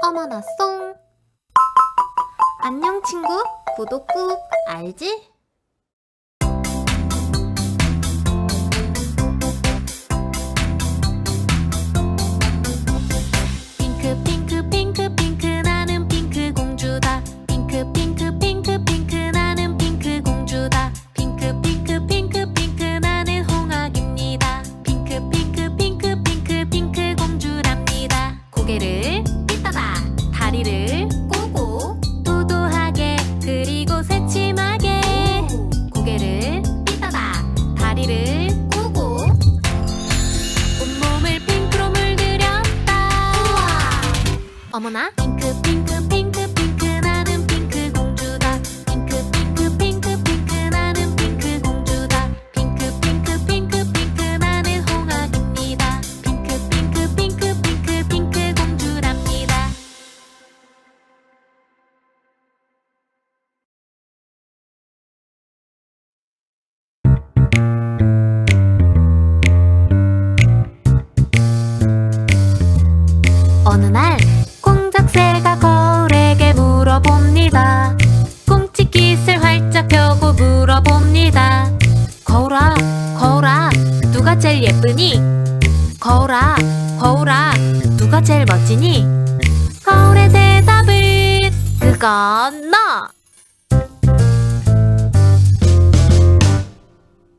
어머나 송 안녕 친구 구독 꾹 알지? 어머나? 핑크 핑크 핑크 핑크 나는 핑크 공주다 핑크 핑크 핑크 핑크 나는 핑크 공주다 핑크 핑크 핑크 핑크 나는 홍학입니다 핑크 핑크 핑크 핑크 핑크 공주랍니다 어느 날 물어봅니다. 거울아, 거울아, 누가 제일 예쁘니? 거울아, 거울아, 누가 제일 멋지니? 거울의 대답은 그건 너!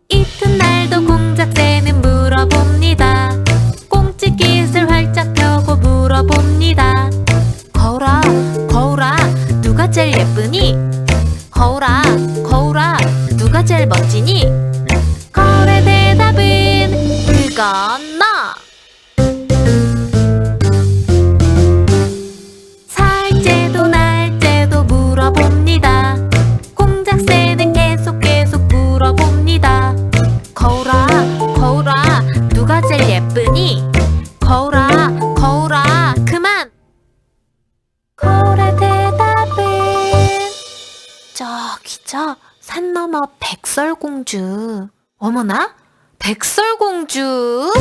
이튿날도 공작새는 물어봅니다. 꽁치깃을 활짝 펴고 물어봅니다. 거울아, 거울아, 누가 제일 예쁘니? 거울아, 거울아, 누가 제일 예쁘니? 거울아, 거울아, 그만! 거울의 대답은 저기 저산 너머 백설공주. 어머나, 백설공주?